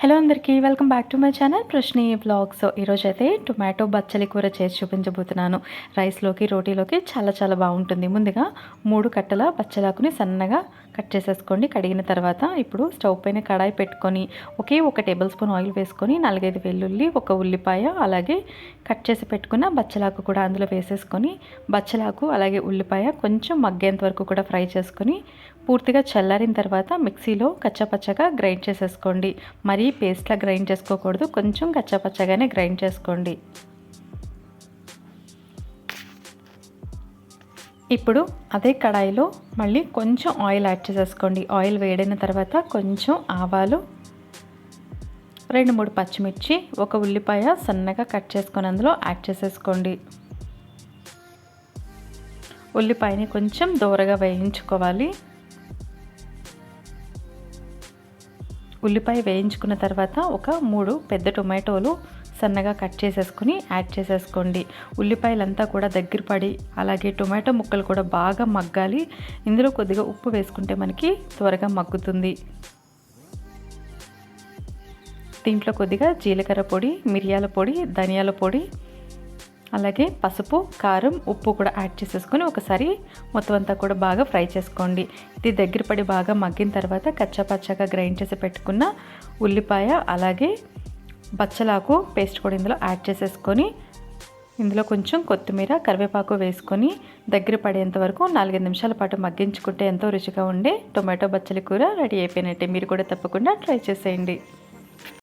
Hello అందరికీ welcome back to my channel Prashni vlogs ఈరోజు అయితే టొమాటో బచ్చలి కూర చేసి చూపించబోతున్నాను. రైస్లోకి రోటీలోకి చాలా చాలా బాగుంటుంది. ముందుగా మూడు కట్టల బచ్చలాకుని సన్నగా కట్ చేసేసుకోండి. కడిగిన తర్వాత ఇప్పుడు స్టవ్ పైన కడాయి పెట్టుకొని ఒకే ఒక టేబుల్ స్పూన్ ఆయిల్ వేసుకొని నాలుగైదు వెల్లుల్లి ఒక ఉల్లిపాయ అలాగే కట్ చేసి పెట్టుకున్న బచ్చలాకు కూడా అందులో వేసేసుకొని బచ్చలాకు అలాగే ఉల్లిపాయ కొంచెం మగ్గేంత వరకు కూడా ఫ్రై చేసుకొని పూర్తిగా చల్లారిన తర్వాత మిక్సీలో కచ్చపచ్చగా గ్రైండ్ చేసేసుకోండి. మరీ పేస్ట్లా గ్రైండ్ చేసుకోకూడదు. కొంచెం కచ్చపచ్చగానే గ్రైండ్ చేసుకోండి. ఇప్పుడు అదే కడాయిలో మళ్ళీ కొంచెం ఆయిల్ యాడ్ చేసేసుకోండి. ఆయిల్ వేడైన తర్వాత కొంచెం ఆవాలు రెండు మూడు పచ్చిమిర్చి ఒక ఉల్లిపాయ సన్నగా కట్ చేసుకొని అందులో యాడ్ చేసేసుకోండి. ఉల్లిపాయని కొంచెం దూరగా వేయించుకోవాలి. ఉల్లిపాయ వేయించుకున్న తర్వాత ఒక మూడు పెద్ద టొమాటోలు సన్నగా కట్ చేసేసుకుని యాడ్ చేసేసుకోండి. ఉల్లిపాయలంతా కూడా దగ్గర పడి అలాగే టొమాటో ముక్కలు కూడా బాగా మగ్గాలి. ఇందులో కొద్దిగా ఉప్పు వేసుకుంటే మనకి త్వరగా మగ్గుతుంది. దీంట్లో కొద్దిగా జీలకర్ర పొడి మిరియాల పొడి ధనియాల పొడి అలాగే పసుపు కారం ఉప్పు కూడా యాడ్ చేసేసుకొని ఒకసారి మొత్తం అంతా కూడా బాగా ఫ్రై చేసుకోండి. ఇది దగ్గర పడి బాగా మగ్గిన తర్వాత కచ్చాపచ్చాగా గ్రైండ్ చేసి పెట్టుకున్న ఉల్లిపాయ అలాగే బచ్చలాకు పేస్ట్ కూడా ఇందులో యాడ్ చేసేసుకొని ఇందులో కొంచెం కొత్తిమీర కరివేపాకు వేసుకొని దగ్గర పడేంత వరకు నాలుగైదు నిమిషాల పాటు మగ్గించుకుంటే ఎంతో రుచిగా ఉండే టొమాటో బచ్చలి కూర రెడీ అయిపోయినట్టే. మీరు కూడా తప్పకుండా ట్రై చేసేయండి.